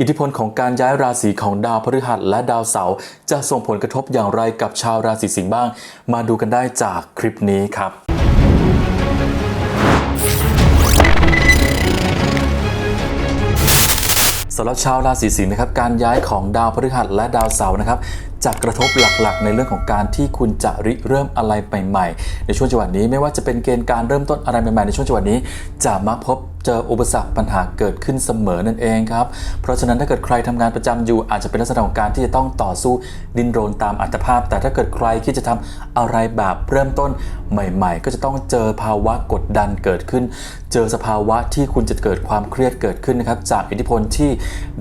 อิทธิพลของการย้ายราศีของดาวพฤหัสและดาวเสาร์จะส่งผลกระทบอย่างไรกับชาวราศีสิงห์บ้าง มาดูกันได้จากคลิปนี้ครับสำหรับชาวราศีสิงห์นะครับการย้ายของดาวพฤหัสและดาวเสาร์นะครับจะกระทบหลักๆ ในเรื่องของการที่คุณจะริเริ่มอะไรใหม่ๆในช่วงจังหวะนี้ไม่ว่าจะเป็นเกณฑ์การเริ่มต้นอะไรใหม่ๆในช่วงจังหวะนี้ จะมักพบ เจออุปสรรคปัญหาเกิดขึ้นเสมอนั่นเองครับ เพราะฉะนั้นถ้าเกิดใครทำงานประจำอยู่อาจจะเป็นลักษณะของการที่จะต้องต่อสู้ดิ้นรนตามอัตภาพ แต่ถ้าเกิดใครคิดจะทำอะไรแบบเริ่มต้นใหม่ ๆ ก็จะต้องเจอภาวะกดดันเกิดขึ้น เจอสภาวะที่คุณจะเกิดความเครียดเกิดขึ้นนะครับจากอิทธิพลที่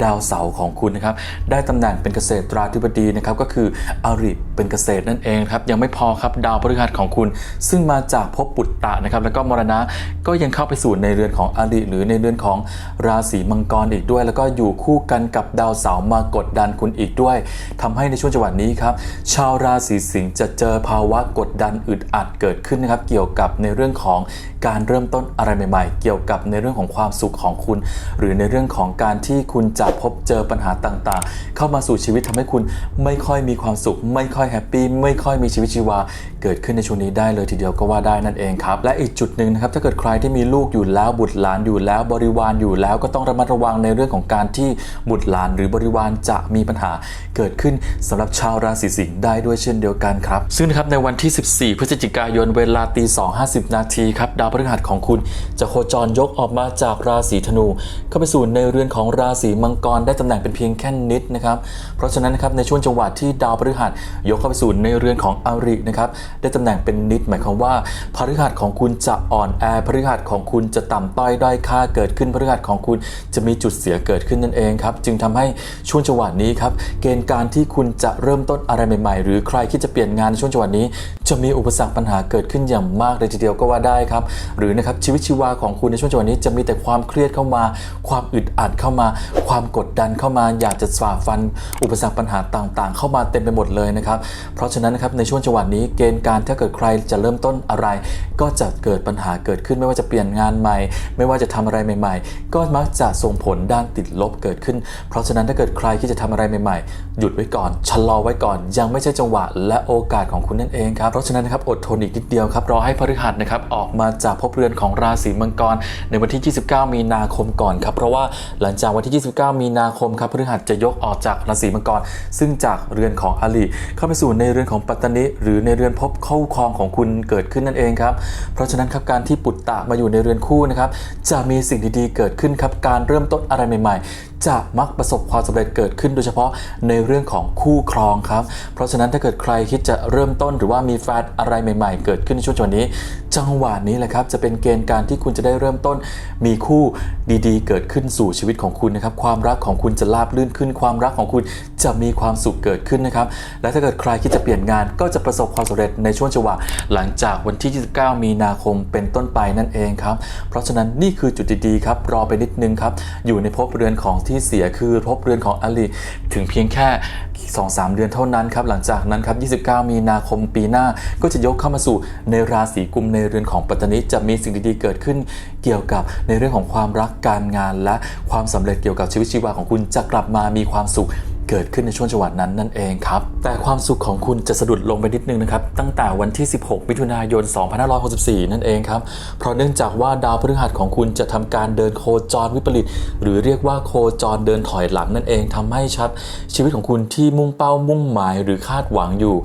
ดาวเสาร์ของคุณนะครับได้ตำแหน่งเป็นเกษตราธิบดีนะครับก็คืออริเป็นเกษตรนั่นเองครับยังไม่พอครับดาวพฤหัสของคุณ ซึ่งมาจากภพปุตตะนะครับแล้วก็มรณะก็ยังเข้าไปสู่ในเรือนของอริหรือในเรือนของราศีมังกรอีกด้วย แล้วก็อยู่คู่กันกับดาวเสาร์มากดดันคุณอีกด้วยทำให้ในช่วงจังหวะนี้ครับชาวราศีสิงห์จะเจอภาวะกดดันอึดอัดเกิดขึ้นนะครับเกี่ยวกับในเรื่องของการเริ่มต้นอะไรใหม่ๆเกี่ยวกับในเรื่องของความสุขของคุณ หรือในเรื่องของการที่คุณจะพบเจอปัญหาต่างๆ เข้ามาสู่ชีวิตทำให้คุณไม่ค่อยมีความสุข ไม่ค่อยแฮปปี้ไม่ค่อยมีชีวิตชีวา เกิดขึ้นในช่วงนี้ได้เลยทีเดียวก็ว่าได้นั่นเองครับ และอีกจุดหนึ่งนะครับถ้าเกิดใครที่มีลูกอยู่แล้วบุตรหลานอยู่แล้วบริวารอยู่แล้วก็ต้องระมัดระวังในเรื่องของการที่บุตรหลานหรือบริวารจะมีปัญหาเกิดขึ้นสำหรับชาวราศีสิงห์ได้ด้วยเช่นเดียวกันครับ ซึ่งนะครับในวันที่ 14 พฤศจิกายนเวลาตี2.50 นาทีครับดาวพฤหัสของคุณจะคจรยกออกมาจากราศีธนู เข้าไปสู่ในเรือนของราศีมังกรได้ตำแหน่งเป็นเพียงแค่นิดนะครับ เพราะฉะนั้นนะครับในช่วงจังหวะที่ดาวพฤหัสยกเข้าไปสู่ในเรือนของอรินะครับได้ตำแหน่งเป็นนิด หมายความว่าพฤหัสของคุณจะอ่อนแอพฤหัสของคุณจะต่ำต้อยด้อยค่าเกิดขึ้นพฤหัสของคุณจะมีจุดเสียเกิดขึ้นนั่นเองครับจึงทำให้ช่วงจังหวะนี้ครับเกณฑ์การที่คุณจะเริ่มต้นอะไรใหม่ๆ หรือใครที่จะเปลี่ยนงานในช่วงจังหวะนี้ จะมีอุปสรรคปัญหาเกิดขึ้นอย่างมากเลยทีเดียวก็ว่าได้ครับหรือนะครับชีวิตชีวาของคุณในช่วงจังหวะนี้จะมีแต่ความเครียดเข้ามา ความอึดอัดเข้ามา ความกดดันเข้ามา อยากจะฝ่าฟัน อุปสรรคปัญหาต่างๆ เข้ามาเต็มไปหมดเลยนะครับ เพราะฉะนั้นนะครับในช่วงจังหวะนี้เกณฑ์การถ้าเกิดใครจะเริ่มต้นอะไร ก็จะเกิดปัญหาเกิดขึ้นไม่ว่าจะเปลี่ยนงานใหม่ ไม่ว่าจะทำอะไรใหม่ ๆ ก็มักจะส่งผลด้านติดลบเกิดขึ้น เพราะฉะนั้นถ้าเกิดใครที่จะทำอะไรใหม่ๆ หยุดไว้ก่อนชะลอไว้ก่อน ยังไม่ใช่จังหวะและโอกาสของคุณนั่นเองครับเพราะฉะนั้นนะครับอดทนอีกนิดเดียวครับรอให้พฤหัสนะครับออกมาจากภพเรือนของราศีมังกร ในวันที่ 29 มีนาคมก่อนครับ เพราะว่าหลังจากวันที่ 29 มีนาคมครับพฤหัสจะยกออกจากราศีมังกร ซึ่งจากเรือนของอลีเข้าไปสู่ในเรือนของปัตตานิหรือในเรือนพบเข้าครองของคุณเกิดขึ้นนั่นเองครับ เพราะฉะนั้นครับการที่ปุตตะมาอยู่ในเรือนคู่นะครับจะมีสิ่งดีๆเกิดขึ้นครับการเริ่มต้นอะไรใหม่ ๆ จะมักประสบความสำเร็จเกิดขึ้นโดยเฉพาะในเรื่องของคู่ครองครับ เพราะฉะนั้นถ้าเกิดใครคิดจะเริ่มต้นหรือว่ามีแฟนอะไรใหม่ ๆ เกิดขึ้นในช่วงจังหวะนี้ จังหวะนี้แหละครับจะเป็นเกณฑ์การที่คุณจะได้เริ่มต้น มีคู่ดีๆ เกิดขึ้นสู่ชีวิตของคุณนะครับความรักของคุณจะราบลื่นขึ้น ความรักของคุณจะมีความสุขเกิดขึ้นนะครับและถ้าเกิดใครคิดจะเปลี่ยนงานก็จะประสบความสำเร็จในช่วงจังหวะหลังจากวันที่ 29 มีนาคมเป็นต้นไปนั่นเองครับเพราะฉะนั้นนี่คือจุดดีๆครับรอไปนิดนึงครับอยู่ในภพเรือนของที่ที่เสียคือพบเรือนของอลีถึงเพียงแค่ 2-3 เดือนเท่านั้นครับหลังจากนั้นครับ 29 มีนาคมปีหน้าก็จะยกเข้ามาสู่ในราศีกุมในเรือนของปัตตานิจะมีสิ่งดีๆเกิดขึ้นเกี่ยวกับในเรื่องของความรักการงานและความสำเร็จเกี่ยวกับชีวิตชีวาของคุณจะกลับมามีความสุข เกิดขึ้นในช่วงจังหวะนั้นนั่นเองครับ แต่ความสุขของคุณจะสะดุดลงไปนิดนึงนะครับ ตั้งแต่วันที่ 16 มิถุนายน 2564 นั่นเองครับ เพราะเนื่องจากว่าดาวพฤหัสของคุณจะทำการเดินโคจรวิปริต หรือเรียกว่าโคจรเดินถอยหลังนั่นเองทำให้ชัด ชีวิตของคุณที่มุ่งเป้ามุ่งหมายหรือคาดหวังอยู่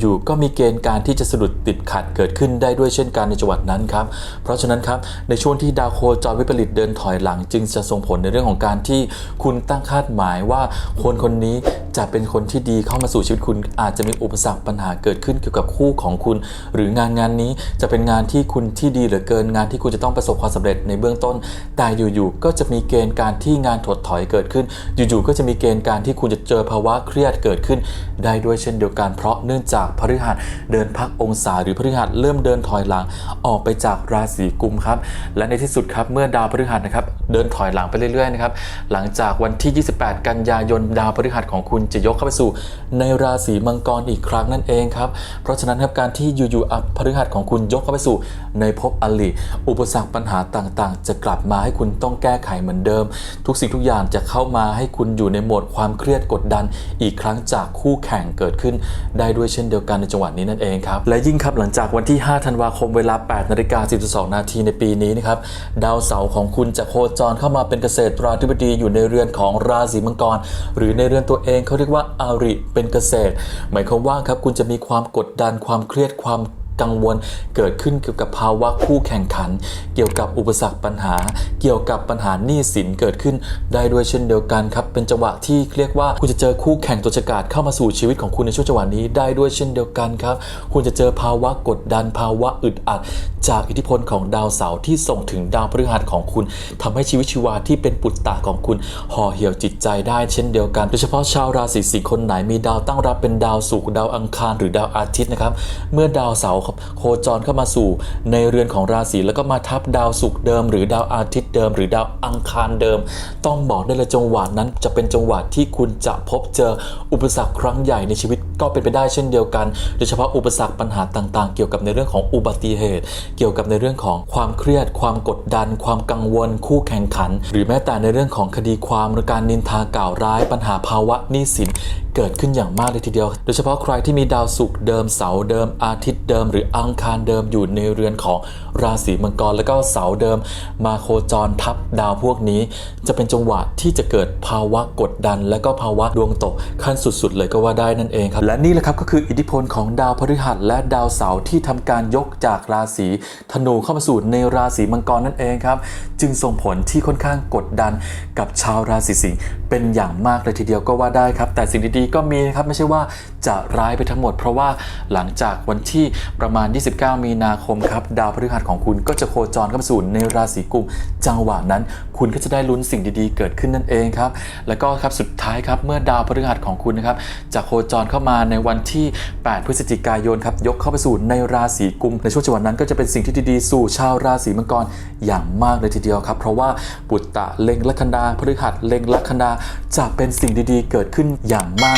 อยู่ๆก็มีเกณฑ์การที่จะสะดุดติดขัดเกิดขึ้นได้ด้วยเช่นกันในจังหวัดนั้นครับ เพราะฉะนั้นครับในช่วงที่ดาวโคจรวิปริตเดินถอยหลัง จึงจะส่งผลในเรื่องของการที่คุณตั้งคาดหมายว่าคนคนนี้จะเป็นคนที่ดีเข้ามาสู่ชีวิตคุณ อาจจะมีอุปสรรคปัญหาเกิดขึ้นเกี่ยวกับคู่ของคุณ หรืองานงานนี้จะเป็นงานที่คุณที่ดีเหลือเกินงานที่คุณจะต้องประสบความสำเร็จในเบื้องต้น แต่อยู่ๆก็จะมีเกณฑ์การที่งานถดถอยเกิดขึ้น อยู่ๆก็จะมีเกณฑ์การที่คุณจะเจอภาวะเครียดเกิดขึ้น ได้ด้วยเช่นเดียวกันเพราะเนื่องจากพฤหัสเดินพักองศาหรือพฤหัสเริ่มเดินถอยหลังออกไปจากราศีกุมครับและในที่สุดครับเมื่อดาวพฤหัสนะครับเดินถอยหลังไปเรื่อยๆนะครับหลังจากวันที่ 28 กันยายนดาวพฤฤหัสของคุณจะยกเข้าไปสู่ ในราศีมังกรอีกครั้งนั่นเองครับ เพราะฉะนั้นครับการที่อยู่ๆอัพพฤหัสของคุณยกเข้าไปสู่ ในภพอลิอุปสรรคปัญหาต่างๆ จะกลับมาให้คุณต้องแก้ไขเหมือนเดิม ทุกสิ่งทุกอย่างจะเข้ามาให้คุณอยู่ในโหมดความเครียดกดดัน อีกครั้งจากคู่แข่งเกิดขึ้น ได้ด้วยเช่นเดียวกันในจังหวะนี้นั่นเองครับและยิ่งครับหลังจากวันที่ 5 ธันวาคมเวลา 8นาฬิกา42 นาทีในปีนี้นะครับดาวเสาร์ของคุณจะโคจรเข้ามาเป็นเกษตราธิบดีอยู่ในเรือนของราศีมังกร หรือในเรือนตัวเองเขาเรียกว่าอาริเป็นเกษตร หมายความว่าครับคุณจะมีความกดดันความเครียดความกังวลเกิดขึ้นเกี่ยวกับภาวะคู่แข่งขัน เกี่ยวกับอุปสรรคปัญหา เกี่ยวกับปัญหาหนี้สินเกิดขึ้น ได้ด้วยเช่นเดียวกันครับ เป็นจังหวะที่เรียกว่าคุณจะเจอคู่แข่งตัวฉกาจเข้ามาสู่ชีวิตของคุณในช่วงจังหวะนี้ได้ด้วยเช่นเดียวกันครับ คุณจะเจอภาวะกดดันภาวะอึดอัด จากอิทธิพลของดาวเสาร์ที่ส่งถึงดาวพฤหัสของคุณทำให้ชีวิตชีวาที่เป็นปุตตะของคุณห่อเหี่ยวจิตใจได้เช่นเดียวกัน โดยเฉพาะชาวราศีสิงห์คนไหนมีดาวตั้งรับเป็นดาวศุกร์ดาวอังคารหรือดาวอาทิตย์นะครับ เมื่อดาวเสาร์โคจรเข้ามาสู่ ในเรือนของราศีแล้วก็มาทับดาวศุกร์เดิม หรือดาวอาทิตย์เดิม หรือดาวอังคารเดิม ต้องบอกได้เลยจังหวะนั้นจะเป็นจังหวะที่คุณจะพบเจออุปสรรคครั้งใหญ่ในชีวิต ก็เป็นไปได้เช่นเดียวกัน โดยเฉพาะอุปสรรคปัญหาต่างๆ เกี่ยวกับในเรื่องของอุบัติเหตุ เกี่ยวกับในเรื่องของความเครียด ความกดดัน ความกังวล คู่แข่งขัน หรือแม้แต่ในเรื่องของคดีความหรือการนินทากล่าวร้าย ปัญหาภาวะหนี้สิน เกิดขึ้นอย่างมากเลยทีเดียว โดยเฉพาะใครที่มีดาวศุกร์เดิมเสาร์เดิมอาทิตย์เดิม หรืออังคารเดิมอยู่ในเรือนของราศีมังกร แล้วก็เสาร์เดิม มาโคจรทับดาวพวกนี้ จะเป็นจังหวะที่จะเกิดภาวะกดดัน และก็ภาวะดวงตกขั้นสุดๆ เลยก็ว่าได้นั่นเองครับ และนี่แหละครับก็คืออิทธิพลของดาวพฤหัสและดาวเสาร์ที่ทำการยกจากราศีธนูเข้ามาสู่ในราศีมังกรนั่นเองครับ จึงส่งผลที่ค่อนข้างกดดันกับชาวราศีสิงห์เป็นอย่างมากเลยทีเดียวก็ว่าได้ครับ แต่สิ่งดีก็มีนะครับไม่ใช่ว่าจะร้ายไปทั้งหมด เพราะว่าหลังจากวันที่ประมาณ 29 มีนาคมครับดาวพฤหัสของคุณก็จะโคจรเข้ามาสู่ในราศีกุมจังหวะนั้น คุณก็จะได้ลุ้นสิ่งดีๆ เกิดขึ้นนั่นเองครับแล้วก็ครับสุดท้ายครับเมื่อดาวพฤหัสของคุณนะครับจะโคจรเข้ามาในวันที่ 8 พฤศจิกายนครับยกเข้าไปสู่ในราศีกุมในช่วงจังหวะนั้นก็จะเป็นสิ่งที่ดีๆ สู่ชาวราศีมังกรอย่างมากเลยทีเดียวครับ เพราะว่าปุตตะเล็งลัคนาพฤหัสเล็งลัคนาจะเป็นสิ่งดีๆ เกิดขึ้นอย่างมาก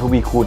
ทวีคูณ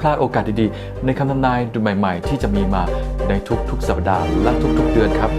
พลาดโอกาสดีๆ ในคำทำนายใหม่ ๆ ที่จะมีมาในทุกๆ สัปดาห์และทุกๆ เดือนครับ